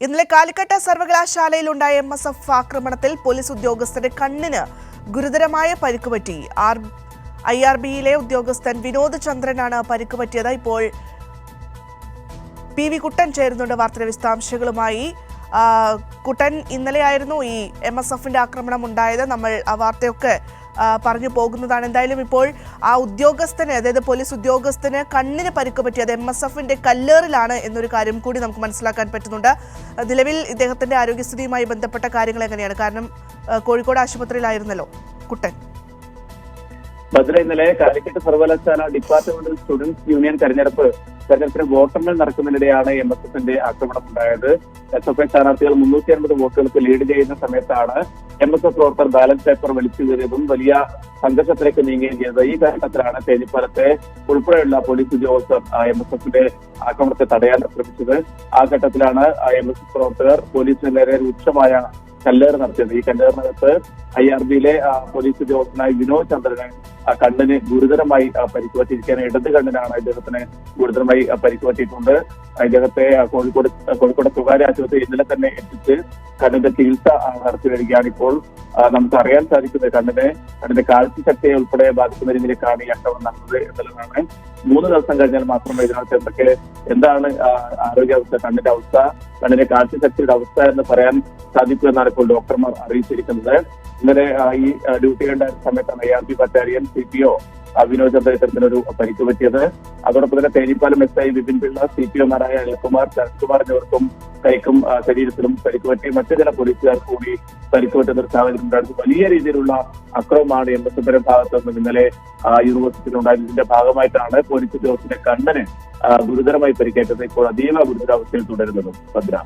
ഇന്നലെ കാലിക്കട്ട് സർവകലാശാലയിലുണ്ടായ M S F ആക്രമണത്തിൽ പോലീസ് ഉദ്യോഗസ്ഥന്റെ കണ്ണിന് ഗുരുതരമായ പരിക്ക് പറ്റി ആർ ഐ ആർ ബിയിലെ ഉദ്യോഗസ്ഥൻ വിനോദ് ചന്ദ്രനാണ് പരിക്ക് പറ്റിയത് ഇപ്പോൾ പി വി കുട്ടൻ ചേരുന്നുണ്ട് വാർത്തയുടെ വിശദാംശങ്ങളുമായി. കുട്ടൻ ഇന്നലെയായിരുന്നു ഈ എം എസ് എഫിന്റെ ആക്രമണം ഉണ്ടായത്. നമ്മൾ ആ വാർത്തയൊക്കെ പറഞ്ഞു പോകുന്നതാണ്. എന്തായാലും ഇപ്പോൾ ആ ഉദ്യോഗസ്ഥന് അതായത് പോലീസ് ഉദ്യോഗസ്ഥന് കണ്ണിന് പരിക്ക് പറ്റിയത് എം എസ് എഫിന്റെ കല്ലേറിലാണ് എന്നൊരു കാര്യം കൂടി നമുക്ക് മനസ്സിലാക്കാൻ പറ്റുന്നുണ്ട്. നിലവിൽ ഇദ്ദേഹത്തിന്റെ ആരോഗ്യസ്ഥിതിയുമായി ബന്ധപ്പെട്ട കാര്യങ്ങൾ എങ്ങനെയാണ്? കാരണം കോഴിക്കോട് ആശുപത്രിയിലായിരുന്നല്ലോ കുട്ടൻ. ഭദ്ര ഇന്നലെ കാലിക്കറ്റ് സർവകലാശാല ഡിപ്പാർട്ട്മെന്റൽ സ്റ്റുഡൻസ് യൂണിയൻ തെരഞ്ഞെടുപ്പ് തെരഞ്ഞെടുപ്പിന് വോട്ടെണ്ണൽ നടക്കുന്നതിനിടെയാണ് എം എസ് എഫിന്റെ ആക്രമണം ഉണ്ടായത് എസ് എഫ് ഐ സ്ഥാനാർത്ഥികൾ മുന്നൂറ്റി അൻപത് വോട്ടുകൾക്ക് ലീഡ് ചെയ്യുന്ന സമയത്താണ് എം എസ് എഫ് പ്രവർത്തകർ ബാലൻസ് പേപ്പർ വലിച്ചു കയറിയതും വലിയ സംഘർഷത്തിലേക്ക് നീങ്ങുകയും ചെയ്തത് ഈ കാരണത്തിലാണ് തേനിപ്പാലത്തെ ഉൾപ്പെടെയുള്ള പോലീസ് ഉദ്യോഗസ്ഥർ എം എസ് എഫിന്റെ ആക്രമണത്തെ തടയാൻ ശ്രമിച്ചത്. ആ ഘട്ടത്തിലാണ് എം എസ് എഫ് പ്രവർത്തകർ പോലീസിന് നേരെ രൂക്ഷമായ കല്ലേറ് നടത്തിയത്. ഈ കല്ലേറിനകത്ത് ഐ ആർ ബിയിലെ പോലീസ് ഉദ്യോഗസ്ഥനായ വിനോദ് ചന്ദ്രന് കണ്ണിന് ഗുരുതരമായി ആ, പരിക്ക് പറ്റിയിരിക്കുകയാണ് ഇടത് കണ്ണിനാണ് ഇദ്ദേഹത്തിന് ഗുരുതരമായി ആ, പരിക്ക് പറ്റിയിട്ടുണ്ട് ഇദ്ദേഹത്തെ കോഴിക്കോട് കോഴിക്കോട് സ്വകാര്യ ആശുപത്രി ഇന്നലെ തന്നെ എത്തിച്ച് കണ്ണിന്റെ ചികിത്സ നടത്തി വരികയാണ് ഇപ്പോൾ. നമുക്ക് അറിയാൻ സാധിക്കുന്നത് കണ്ണിനെ കണ്ണിന്റെ കാഴ്ചശക്തിയെ ഉൾപ്പെടെ ബാധിക്കുന്ന രീതിയിലേക്കാണ് ഈ അക്രമം നടന്നത് എന്നുള്ളതാണ്. മൂന്ന് ദിവസം കഴിഞ്ഞാൽ മാത്രമേ ഇതിനകത്ത് എന്തൊക്കെ എന്താണ് ആരോഗ്യാവസ്ഥ കണ്ണിന്റെ അവസ്ഥ കണ്ണിന്റെ കാഴ്ചശക്തിയുടെ അവസ്ഥ എന്ന് പറയാൻ സാധിക്കൂ എന്നാണ് ഇപ്പോൾ ഡോക്ടർമാർ അറിയിച്ചിരിക്കുന്നത്. ഇന്നലെ ഈ ഡ്യൂട്ടി കണ്ട സമയത്താണ് I R P battalion C P O Vinod Chandra ഇത്തരത്തിലൊരു പരിക്ക് പറ്റിയത്. അതോടൊപ്പം തന്നെ Thenippalam S I Vipin Pillai C P എമാരായ Anilkumar Sarathkumar എന്നിവർക്കും കൈക്കും ശരീരത്തിലും പരിക്ക് പറ്റി. മറ്റു ചില പോലീസുകാർ കൂടി പരിക്ക് പറ്റുന്ന ഒരു സാഹചര്യം ഉണ്ടായിരുന്നു. വലിയ രീതിയിലുള്ള അക്രമമാണ് എം എസ് എഫിന്റെ ഭാഗത്ത് നിന്ന് ഇന്നലെ ഉണ്ടായത് ഇതിന്റെ ഭാഗമായിട്ടാണ് പോലീസ് ഉദ്യോഗസ്ഥന്റെ കണ്ണന് ഗുരുതരമായി പരിക്കേറ്റത് ഇപ്പോൾ അതീവ ഗുരുതരാവസ്ഥയിൽ തുടരുന്നതും. ഭദ്ര.